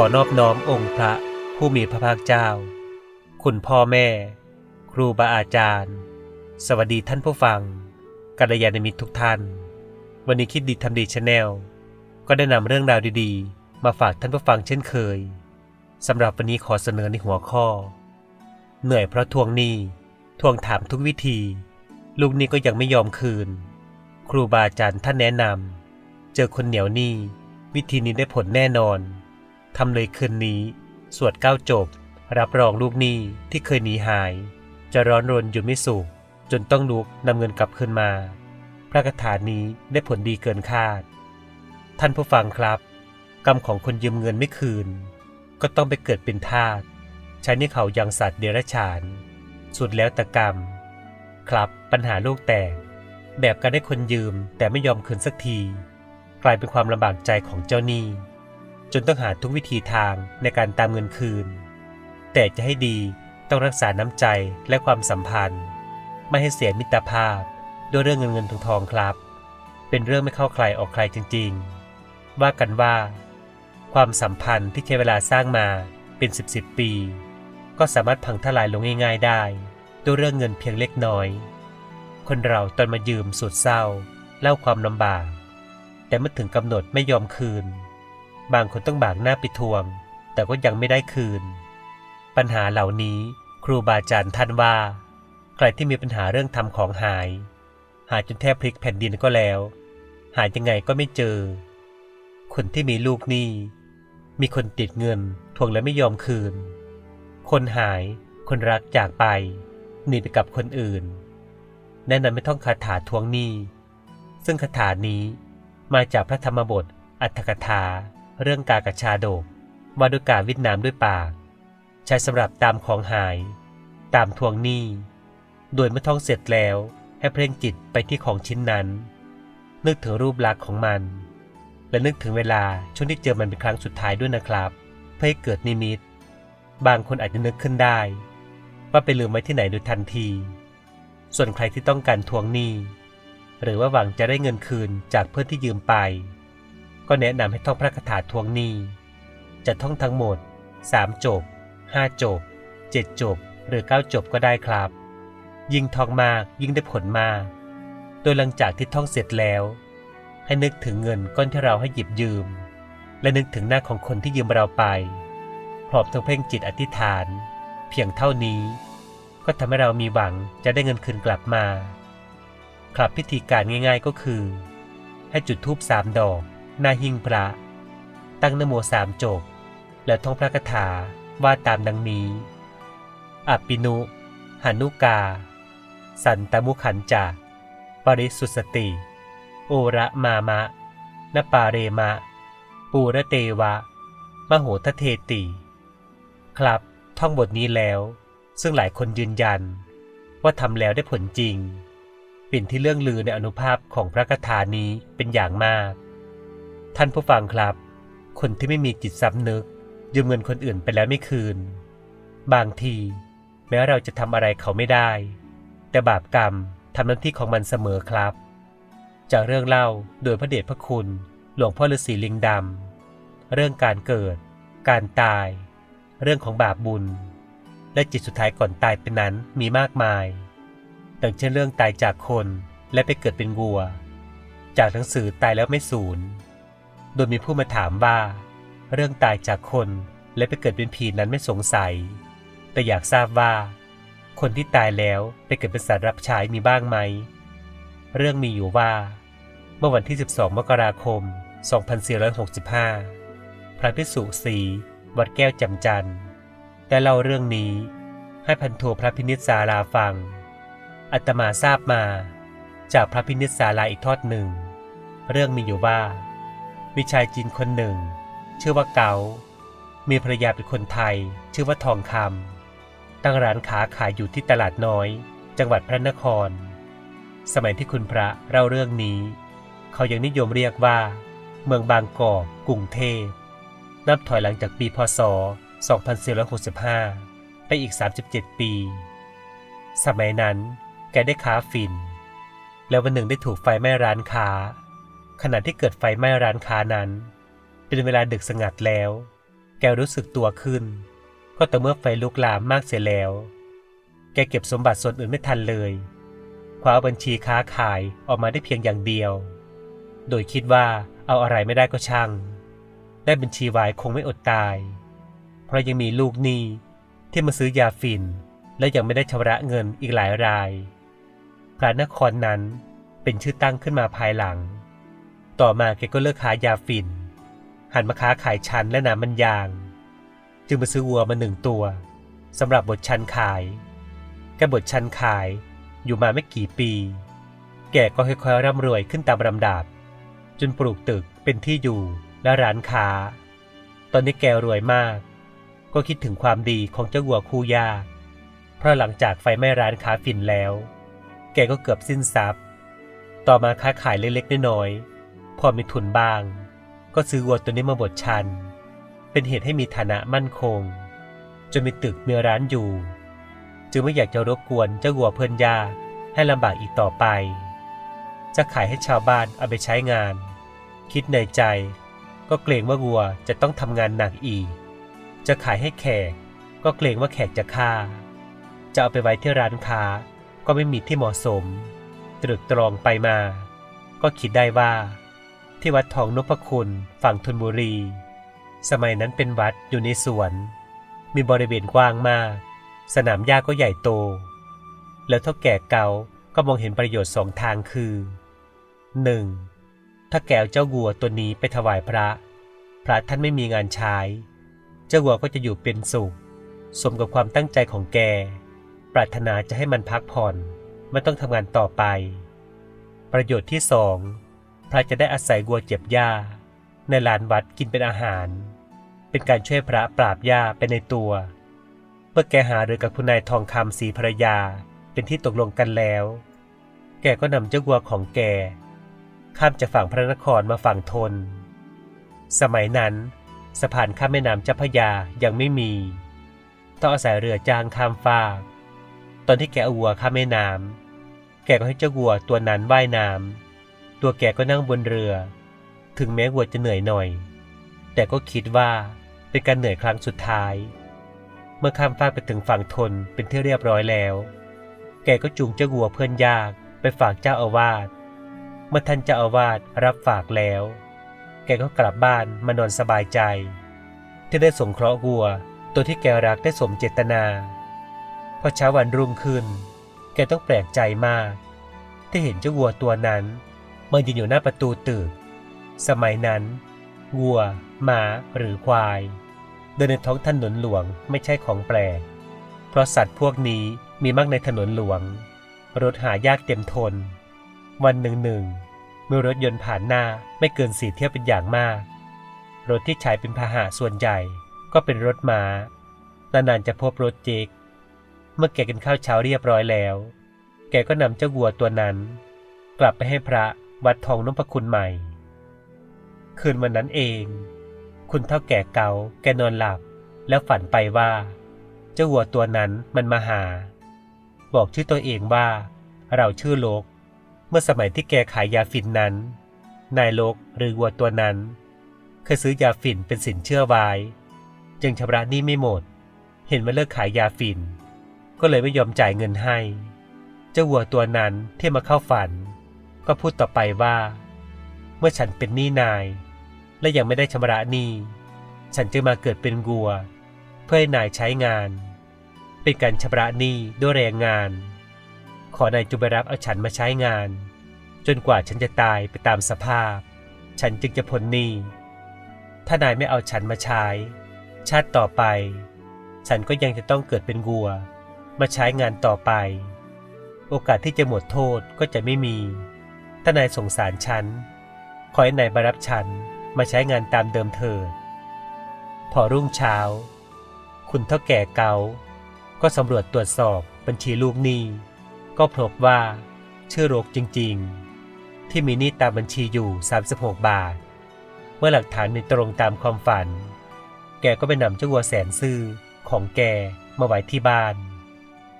ขอนอบน้อมองค์พระผู้มีพระภาคเจ้า คุณพ่อแม่ ครูบาอาจารย์ สวัสดีท่านผู้ฟังกัลยาณมิตรทุกท่าน วันนี้คิดดีทำดีชาแนลก็ได้นำเรื่องราวดีๆ มาฝากท่านผู้ฟังเช่นเคยสำหรับวันนี้ขอเสนอในหัวข้อ เหนื่อยเพราะทวงหนี้ทวงถามทุกวิธี ลูกนี้ก็ยังไม่ยอมคืน ครูบาอาจารย์ท่านแนะนำเจอคนเหนียวหนี้วิธีนี้ได้ผลแน่นอน ทำเลยคืนนี้ สวดเก้าจบ รับรองลูกหนี้ที่เคยหนีหาย จะร้อนรนอยู่ไม่สุขจนต้องลุกนำเงินกลับคืนมา พระคาถานี้ได้ผลดีเกินคาด ท่านผู้ฟังครับ กรรมของคนยืมเงินไม่คืน ก็ต้องไปเกิดเป็นทาสใช้นี่เขายังสัตว์เดรัจฉาน สุดแล้วแต่กรรม ครับปัญหาลูกแตก แบบการได้คนยืมแต่ไม่ยอมคืนสักที กลายเป็นความลำบากใจของเจ้าหนี้ จนต้องหาทุกวิธีทางในการตามเงินคืน แต่จะให้ดีต้องรักษาน้ำใจและความสัมพันธ์ ไม่ให้เสียมิตรภาพด้วยเรื่องเงินเงินทองทองครับ เป็นเรื่องไม่เข้าใครออกใครจริง ๆ ว่ากันว่า ความสัมพันธ์ที่ใช้เวลาสร้างมาเป็นสิบสิบปี ก็สามารถพังทลายลงง่าย ๆ ได้ด้วยเรื่องเงินเพียงเล็กน้อย คนเราตอนมายืมสุดเศร้า เล่าความลำบาก แต่เมื่อถึงกำหนดไม่ยอมคืน บางคนต้องบากหน้าไปทวง แต่ก็ยังไม่ได้คืน ปัญหาเหล่านี้ครูบาอาจารย์ท่านว่า ใครที่มีปัญหาเรื่องทำของหาย หาจนแทบพลิกแผ่นดินก็แล้ว หายังไงก็ไม่เจอ คนที่มีลูกหนี้มีคนติดเงินทวงแล้วไม่ยอมคืน คนหายคนรักจากไปหนีไปกับคนอื่น แนะนำไม่ต้องคาถาทวงหนี้ ซึ่งคาถานี้มาจากพระธรรมบทอัตถกถา เรื่องกากระชาดกว่าด้วยการวิดน้ำด้วยปาก ใช้สำหรับตามของหาย ตามทวงหนี้ โดยเมื่อท่องเสร็จแล้วให้เพ่งจิตไปที่ของชิ้นนั้น นึกถึงรูปลักษณ์ของมัน และนึกถึงเวลาช่วงที่เจอมันเป็นครั้งสุดท้ายด้วยนะครับ เพื่อให้เกิดนิมิต บางคนอาจจะนึกขึ้นได้ ว่าไปลืมไว้ที่ไหนโดยทันที ส่วนใครที่ต้องการทวงหนี้ หรือว่าหวังจะได้เงินคืนจากเพื่อนที่ยืมไป ก็แนะนำให้ท่องพระคาถาทวงหนี้ จะท่องทั้งหมด 3 จบ 5 จบ 7 จบ หรือ 9 จบก็ได้ครับ ยิ่งท่องมากยิ่งได้ผลมาก โดยหลังจากที่ท่องเสร็จแล้ว ให้นึกถึงเงินก้อนที่เราให้หยิบยืม และนึกถึงหน้าของคนที่ยืมเราไป พร้อมทั้งเพ่งจิตอธิษฐาน เพียงเท่านี้ ก็ทำให้เรามีหวังจะได้เงินคืนกลับมา ครับพิธีการง่าย ๆก็คือ ให้จุดธูปสามดอก หน้าหิ้งพระ ตั้งนโมสามจบ แล้วท่องพระคาถาว่าตามดังนี้ อปินุ หานุกา สันตมุขันจาปริสุสติ โอระมามะนปาเรมะ ปูระเตวะ มโหทเทติ ครับท่องบทนี้แล้ว ซึ่งหลายคนยืนยัน ว่าทำแล้วได้ผลจริงเป็นที่เรื่องลือในอนุภาพของพระคาถานี้เป็นอย่างมาก ท่านผู้ฟังครับ คนที่ไม่มีจิตสำนึก ยืมเงินคนอื่นไปแล้วไม่คืน บางที แม้เราจะทำอะไรเขาไม่ได้ แต่บาปกรรมทำหน้าที่ของมันเสมอครับ จากเรื่องเล่าโดยพระเดชพระคุณ หลวงพ่อฤาษีลิงดำเรื่องการเกิด การตาย เรื่องของบาปบุญ และจิตสุดท้ายก่อนตายเป็นนั้นมีมากมายดังเช่นเรื่องตายจากคนและไปเกิดเป็นวัว จากหนังสือตายแล้วไม่สูญ โดยมีผู้มาถามว่า เรื่องตายจากคนและไปเกิดเป็นผีนั้นไม่สงสัย แต่อยากทราบว่า คนที่ตายแล้วไปเกิดเป็นสัตว์รับใช้มีบ้างไหม เรื่องมีอยู่ว่า เมื่อวันที่ 12 มกราคม 2465 พระพิสุสีวัดแก้วจำจันได้เล่าเรื่องนี้ ให้พันโทพระพินิจสาราฟัง อัตมาทราบมา จากพระพินิจสาราอีกทอดหนึ่ง เรื่องมีอยู่ว่า มีชายจีนคนหนึ่ง ชื่อว่าเกา มีภรรยาเป็นคนไทย ชื่อว่าทองคำตั้งร้านค้าขายอยู่ที่ตลาดน้อย จังหวัดพระนคร สมัยที่คุณพระเล่าเรื่องนี้ เขายังนิยมเรียกว่า เมืองบางกอกกรุงเทพ นับถอยหลังจากปีพศ 2465 ไปอีก 37 ปี สมัยนั้นแกได้ค้าฝิ่น แล้ววันหนึ่งได้ถูกไฟไหม้ร้านค้า ขณะที่เกิดไฟไหม้ร้านค้านั้น เป็นเวลาดึกสงัดแล้ว แกรู้สึกตัวขึ้น ก็แต่เมื่อไฟลุกลามมากเสียแล้ว แกเก็บสมบัติส่วนอื่นไม่ทันเลยคว้าบัญชีค้าขายออกมาได้เพียงอย่างเดียว โดยคิดว่าเอาอะไรไม่ได้ก็ช่าง ได้บัญชีวายคงไม่อดตาย เพราะยังมีลูกหนี้ที่มาซื้อยาฝิ่น และยังไม่ได้ชำระเงินอีกหลายรายพระนครนั้นเป็นชื่อตั้งขึ้นมาภายหลัง ต่อมาแกก็เลิกขายยาฝิ่น หันมาค้าขายชันและน้ำมันยาง จึงมาซื้อวัวมาหนึ่งตัวสำหรับบทชันขาย แกบทชันขายอยู่มาไม่กี่ปี แกก็ค่อยๆร่ำรวยขึ้นตามลำดับ จนปลูกตึกเป็นที่อยู่และร้านค้า ตอนนี้แกรวยมาก ก็คิดถึงความดีของเจ้าวัวคู่ยาเพราะหลังจากไฟไหม้ร้านค้าฝิ่นแล้ว แกก็เกือบสิ้นทรัพย์ ต่อมาค้าขายเล็กๆน้อยๆ พอมีทุนบ้าง ก็ซื้อวัวตัวนี้มาบดชัน เป็นเหตุให้มีฐานะมั่นคง จนมีตึกมีร้านอยู่ จึงไม่อยากจะรบกวนเจ้าวัวเพื่อนยาให้ลำบากอีกต่อไป จะขายให้ชาวบ้านเอาไปใช้งาน คิดในใจ ก็เกรงว่าวัวจะต้องทำงานหนักอีก จะขายให้แขก ก็เกรงว่าแขกจะฆ่า จะเอาไปไว้ที่ร้านค้าก็ไม่มีที่เหมาะสม ตรึกตรองไปมา ก็คิดได้ว่า ที่วัดทองนพคุณฝั่งธนบุรี สมัยนั้นเป็นวัดอยู่ในสวน มีบริเวณกว้างมาก สนามหญ้าก็ใหญ่โต แล้วเท่าแก่เก่าก็มองเห็นประโยชน์สองทางคือ 1. ถ้าแกเอาเจ้าวัวตัวนี้ไปถวายพระ พระท่านไม่มีงานใช้ เจ้าวัวก็จะอยู่เป็นสุข สมกับความตั้งใจของแก ปรารถนาจะให้มันพักผ่อน ไม่ต้องทำงานต่อไป ประโยชน์ที่สอง พระจะได้อาศัยวัวเจ็บหญ้า ในลานวัดกินเป็นอาหาร เป็นการช่วยพระปราบหญ้าไปในตัว เมื่อแกหารือกับคุณนายทองคำสีภรรยาเป็นที่ตกลงกันแล้ว แกก็นำเจ้าวัวของแก ข้ามจากฝั่งพระนครมาฝั่งทน สมัยนั้นสะพานข้ามแม่น้ำเจ้าพยายังไม่มี ต้องอาศัยเรือจ้างข้ามฟาก ตอนที่แกเอาวัวข้ามแม่น้ำแกก็ให้เจ้าวัวตัวนั้นว่ายน้ำ ตัวแกก็นั่งบนเรือ ถึงแม้วัวจะเหนื่อยหน่อย แต่ก็คิดว่าเป็นการเหนื่อยครั้งสุดท้าย เมื่อข้ามฟากไปถึงฝั่งทนเป็นที่เรียบร้อยแล้ว แกก็จูงเจ้าวัวเพื่อนยากไปฝากเจ้าอาวาสเมื่อท่านเจ้าอาวาสรับฝากแล้ว แกก็กลับบ้านมานอนสบายใจ ที่ได้สงเคราะห์วัวตัวที่แกรักได้สมเจตนาพอเช้าวันรุ่งขึ้น แกต้องแปลกใจมาก ที่เห็นเจ้าวัวตัวนั้น มันยืนอยู่หน้าประตูตึก สมัยนั้นวัวหมาหรือควาย เดินในท้องถนนหลวงไม่ใช่ของแปลก เพราะสัตว์พวกนี้มีมากในถนนหลวง รถหายากเต็มทน วันหนึ่งหนึ่งเมื่อรถยนต์ผ่านหน้าไม่เกินสี่เที่ยวเป็นอย่างมาก รถที่ใช้เป็นพาหะส่วนใหญ่ก็เป็นรถม้านานๆจะพบรถเจกเมื่อแกกินข้าวเช้าเรียบร้อยแล้ว แกก็นำเจ้าวัวตัวนั้น กลับไปให้พระ วัดทองนพคุณใหม่ คืนวันนั้นเอง คุณเท่าแก่เกาแกนอนหลับ แล้วฝันไปว่า เจ้าวัวตัวนั้นมันมาหา บอกชื่อตัวเองว่า เราชื่อโลก เมื่อสมัยที่แกขายยาฝิ่นนั้น นายโลกหรือวัวตัวนั้น เคยซื้อยาฝิ่นเป็นสินเชื่อไว้ จึงชำระหนี้ไม่หมด เห็นว่าเลิกขายยาฝิ่น ก็เลยไม่ยอมจ่ายเงินให้ เจ้าวัวตัวนั้นที่มาเข้าฝัน ก็พูดต่อไปว่า เมื่อฉันเป็นหนี้นาย และยังไม่ได้ชำระหนี้ ฉันจึงมาเกิดเป็นวัว เพื่อให้นายใช้งาน เป็นการชำระหนี้ด้วยแรงงาน ขอนายจงไปรับเอาฉันมาใช้งาน จนกว่าฉันจะตายไปตามสภาพ ฉันจึงจะพ้นหนี้ ถ้านายไม่เอาฉันมาใช้ ชาติต่อไป ฉันก็ยังจะต้องเกิดเป็นวัว มาใช้งานต่อไป โอกาสที่จะหมดโทษก็จะไม่มี ถ้านายสงสารฉัน ขอให้นายมารับฉันมาใช้งานตามเดิมเถิด พอรุ่งเช้า คุณเท่าแก่เกา ก็สำรวจตรวจสอบบัญชีลูกหนี้ ก็พบว่า ชื่อโรคจริงๆ ที่มีหนี้ตามบัญชีอยู่ 36 บาท เมื่อหลักฐานมีตรงตามความฝัน แกก็ไปนำเจ้าวัวแสนซื่อของแกมาไว้ที่บ้าน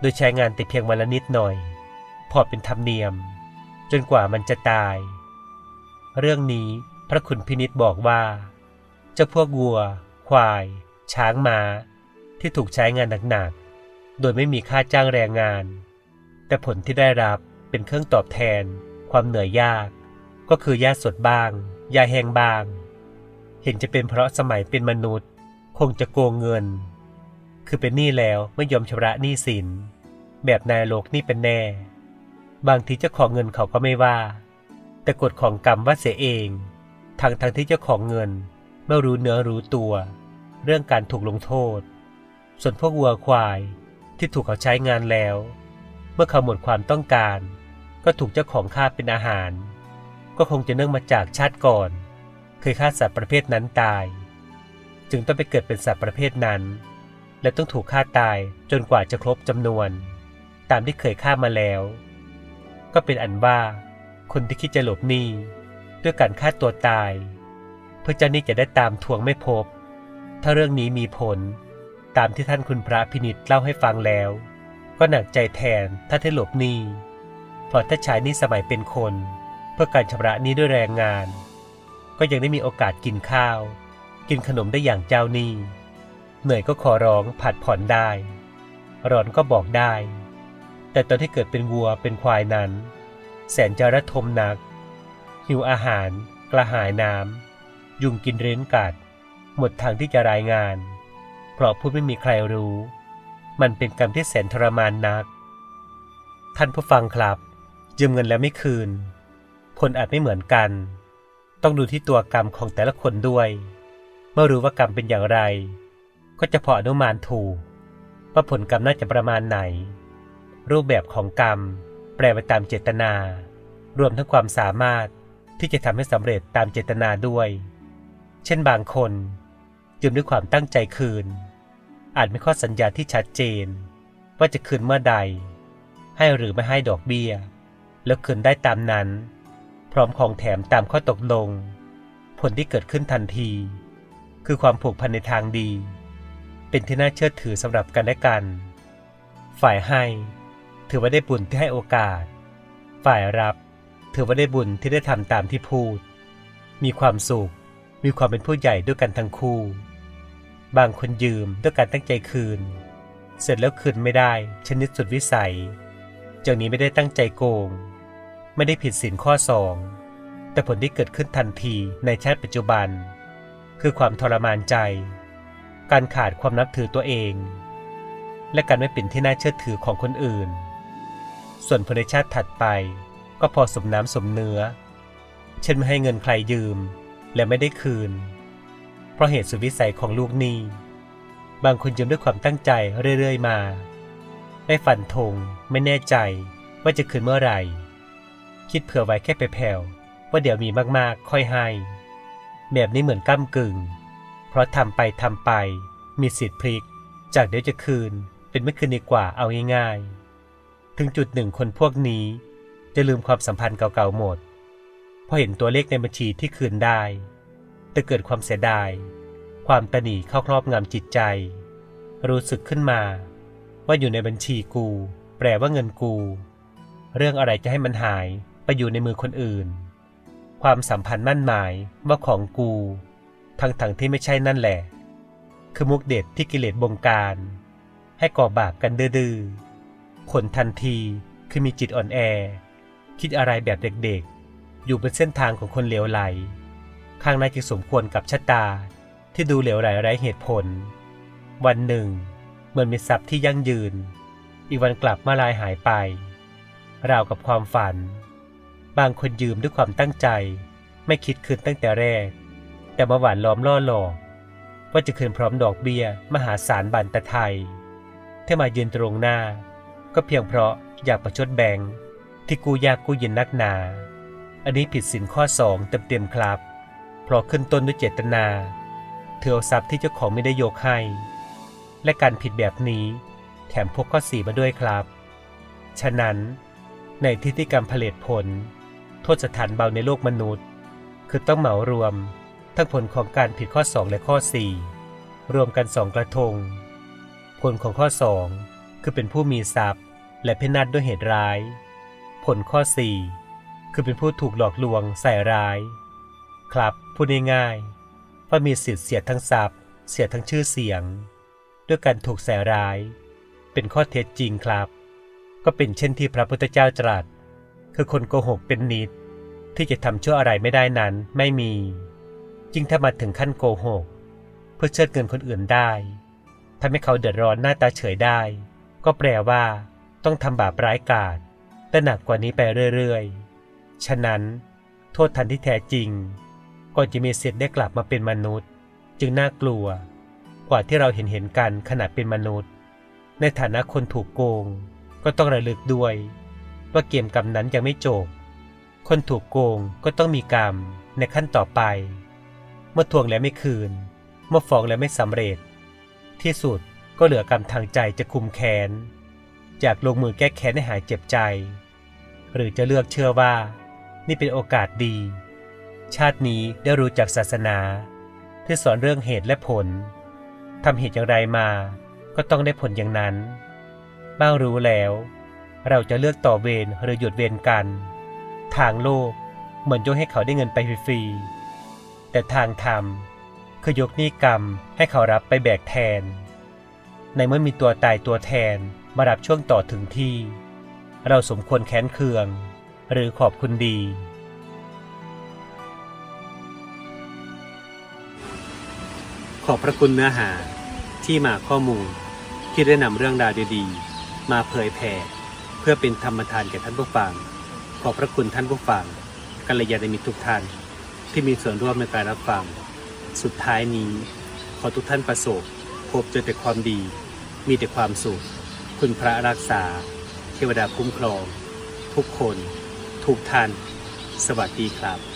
โดยใช้งานแต่เพียงวันละนิดหน่อย พอเป็นธรรมเนียม จนกว่ามันจะตาย เรื่องนี้พระคุณพินิษบอกว่าเจ้าพวกวัว ควาย ช้างมา้า ที่ถูกใช้งานหนักๆ โดยไม่มีค่าจ้างแรงงาน แต่ผลที่ได้รับเป็นเครื่องตอบแทน ความเหนื่อยยาก ก็คือหญ้าสดบ้างหญ้าแห้งบ้าง เห็นจะเป็นเพราะสมัยเป็นมนุษย์ คงจะโกงเงิน คือเป็นหนี้แล้วไม่ยอมชำระหนี้สิน แบบนายโลกนี่เป็นแน่ บางทีเจ้าของเงินเขาก็ไม่ว่า แต่กฎของกรรมว่าเสียเองทางทางที่เจ้าของเงินไม่รู้เนื้อรู้ตัว เรื่องการถูกลงโทษ ส่วนพวกวัวควายที่ถูกเขาใช้งานแล้ว เมื่อเขาหมดความต้องการ ก็ถูกเจ้าของฆ่าเป็นอาหาร ก็คงจะเนื่องมาจากชาติก่อน เคยฆ่าสัตว์ประเภทนั้นตาย จึงต้องไปเกิดเป็นสัตว์ประเภทนั้น และต้องถูกฆ่าตายจนกว่าจะครบจำนวน ตามที่เคยฆ่ามาแล้ว ก็เป็นอันว่า คนที่คิดจะหลบหนี้ด้วยการฆ่าตัวตาย เพื่อเจ้าหนี้จะได้ตามทวงไม่พบ ถ้าเรื่องนี้มีผล ตามที่ท่านคุณพระพินิจเล่าให้ฟังแล้ว ก็หนักใจแทนถ้าได้หลบหนี้เพราะถ้าใช้หนี้สมัยเป็นคน เพื่อการชำระหนี้ด้วยแรงงาน ก็ยังได้มีโอกาสกินข้าว กินขนมได้อย่างเจ้าหนี้เหนื่อยก็ขอร้องผัดผ่อนได้ร้อนก็บอกได้ แต่ตอนที่เกิดเป็นวัวเป็นควายนั้น แสนจะระทมนัก หิวอาหาร กระหายน้ำ ยุงกินเร้นกัด หมดทางที่จะรายงาน เพราะผู้ไม่มีใครรู้ มันเป็นกรรมที่แสนทรมานนัก ท่านผู้ฟังครับ ยืมเงินแล้วไม่คืนผลอาจไม่เหมือนกัน ต้องดูที่ตัวกรรมของแต่ละคนด้วย เมื่อรู้ว่ากรรมเป็นอย่างไร ก็จะพออนุมานถูกว่าผลกรรมน่าจะประมาณไหน รูปแบบของกรรม แปลไปตามเจตนา รวมทั้งความสามารถที่จะทำให้สำเร็จตามเจตนาด้วย เช่นบางคนยืมด้วยความตั้งใจคืน อาจไมีข้อสัญญาที่ชัดเจน ว่าจะคืนเมื่อใด ให้หรือไม่ให้ดอกเบี้ย แล้วคืนได้ตามนั้น พร้อมของแถมตามข้อตกลง ผลที่เกิดขึ้นทันที คือความผูกพันในทางดี เป็นที่น่าเชื่อถือสำหรับกันและกัน ฝ่ายให้ ถือว่าได้บุญที่ให้โอกาส ฝ่ายรับ ถือว่าได้บุญที่ได้ทำตามที่พูด มีความสุข มีความเป็นผู้ใหญ่ด้วยกันทั้งคู่ บางคนยืมด้วยการตั้งใจคืน เสร็จแล้วคืนไม่ได้ชนิดสุดวิสัยจากนี้ไม่ได้ตั้งใจโกง ไม่ได้ผิดศีลข้อสองแต่ผลที่เกิดขึ้นทันทีในชาติปัจจุบัน คือความทรมานใจ การขาดความนับถือตัวเอง และการไม่เป็นที่น่าเชื่อถือของคนอื่น ส่วนผลในชาติถัดไป ก็พอสมน้ำสมเนื้อ เช่นไม่ให้เงินใครยืมและไม่ได้คืน เพราะเหตุสุดวิสัยของลูกหนี้ บางคนยืมด้วยความตั้งใจเรื่อยๆมา ได้ฝันธงไม่แน่ใจว่าจะคืนเมื่อไหร่ คิดเผื่อไว้แค่ไปแผ่วว่าเดี๋ยวมีมากๆ ค่อยให้ แบบนี้เหมือนก้ากึ่ง เพราะทำไปทำไป มีสิทธิ์พลิก จากเดี๋ยวจะคืนเป็นไม่คืนดีกว่าเอาง่ายๆ ถึงจุดหนึ่งคนพวกนี้ จะลืมความสัมพันธ์เก่าๆหมดพอเห็นตัวเลขในบัญชีที่คืนได้ แต่เกิดความเสียดาย ความตนีเข้าครอบงำจิตใจ รู้สึกขึ้นมา ว่าอยู่ในบัญชีกู แปลว่าเงินกู เรื่องอะไรจะให้มันหายไปอยู่ในมือคนอื่น ความสัมพันธ์มั่นหมายว่าของกู ทั้งๆทที่ไม่ใช่นั่นแหละ คือมุกเด็ดที่กิเลสบงการ ให้ก่อบาปกันดื้อๆ ผลทันทีคือมีจิตอ่อนแอ คิดอะไรแบบเด็กๆ อยู่บนเส้นทางของคนเหลวไหล ข้างในจึงสมควรกับชะตาที่ดูเหลวไหลไร้เหตุผล วันหนึ่งเหมือนมีทรัพย์ที่ยั่งยืน อีกวันกลับมาลายหายไป ราวกับความฝัน บางคนยืมด้วยความตั้งใจ ไม่คิดคืนตั้งแต่แรก แต่มาหวานล้อมล่อหลอกว่าจะคืนพร้อมดอกเบี้ยมหาศาลบันตะไทยที่มายืนตรงหน้า ก็เพียงเพราะอยากประชดแบงค์ที่กูยากกูยินนักหนา อันนี้ผิดสินข้อสองเต็มๆครับ เพราะขึ้นต้นด้วยเจตนาเธอเอาทรัพย์ที่เจ้าของไม่ได้ยกให้ และการผิดแบบนี้แถมพกข้อสีมาด้วยครับ ฉะนั้น ในทิฏฐิกรรมผลิตผล โทษสถานเบาในโลกมนุษย์ คือต้องเหมารวม ทั้งผลของการผิดข้อ2และข้อ4รวมกันสองกระทง ผลของข้อ2 คือเป็นผู้มีทรัพย์ และพินาศด้วยเหตุร้าย ผลข้อ 4 คือเป็นผู้ถูกหลอกลวงใส่ร้าย ครับพูดง่ายๆว่ามีสิทธิ์เสียทั้งทรัพย์ เสียทั้งชื่อเสียง ด้วยการถูกใส่ร้าย เป็นข้อเท็จจริงครับ ก็เป็นเช่นที่พระพุทธเจ้าตรัส คือคนโกหกเป็นนิดที่จะทำชั่วอะไรไม่ได้นั้นไม่มียิ่งถ้ามาถึงขั้นโกหก เพื่อเชิดเงินคนอื่นได้ทำให้เขาเดือดร้อนหน้าตาเฉยได้ ก็แปลว่าต้องทำบาปร้ายกาจและหนักกว่านี้ไปเรื่อยๆ ฉะนั้น โทษทันที่แท้จริงก่อนจะมีสิทธิ์ได้กลับมาเป็นมนุษย์ จึงน่ากลัว กว่าที่เราเห็นเห็นกันขณะเป็นมนุษย์ ในฐานะคนถูกโกง ก็ต้องระลึกด้วย ว่าเกมกรรมนั้นยังไม่จบ คนถูกโกงก็ต้องมีกรรมในขั้นต่อไป เมื่อทวงแล้วไม่คืน เมื่อฟ้องแล้วไม่สำเร็จ ที่สุด ก็เหลือกรรมทางใจจะคุมแค้นจากลงมือแก้แค้นให้หายเจ็บใจ หรือจะเลือกเชื่อว่า นี่เป็นโอกาสดี ชาตินี้ได้รู้จักศาสนา ที่สอนเรื่องเหตุและผลทำเหตุอย่างไรมา ก็ต้องได้ผลอย่างนั้น บ้างรู้แล้ว เราจะเลือกต่อเวรหรือหยุดเวรกัน ทางโลกเหมือนยกให้เขาได้เงินไปฟรีๆแต่ทางธรรมคือยกหนี้กรรมให้เขารับไปแบกแทน ในเมื่อมีตัวตายตัวแทนมารับช่วงต่อถึงที่ เราสมควรแค้นเคือง หรือขอบคุณดี ขอบพระคุณเนื้อหาที่มาข้อมูล ที่ได้นำเรื่องราวดีๆ มาเผยแผ่เพื่อเป็นธรรมทานแก่ท่านผู้ฟัง ขอบพระคุณท่านผู้ฟังกัลยาณมิตรทุกท่านที่มีส่วนร่วมในการรับฟัง สุดท้ายนี้ ขอทุกท่านประสบ พบเจอแต่ความดี มีแต่ความสุข คุณพระรักษา เทวดาคุ้มครอง ทุกคน ทุกท่าน สวัสดีครับ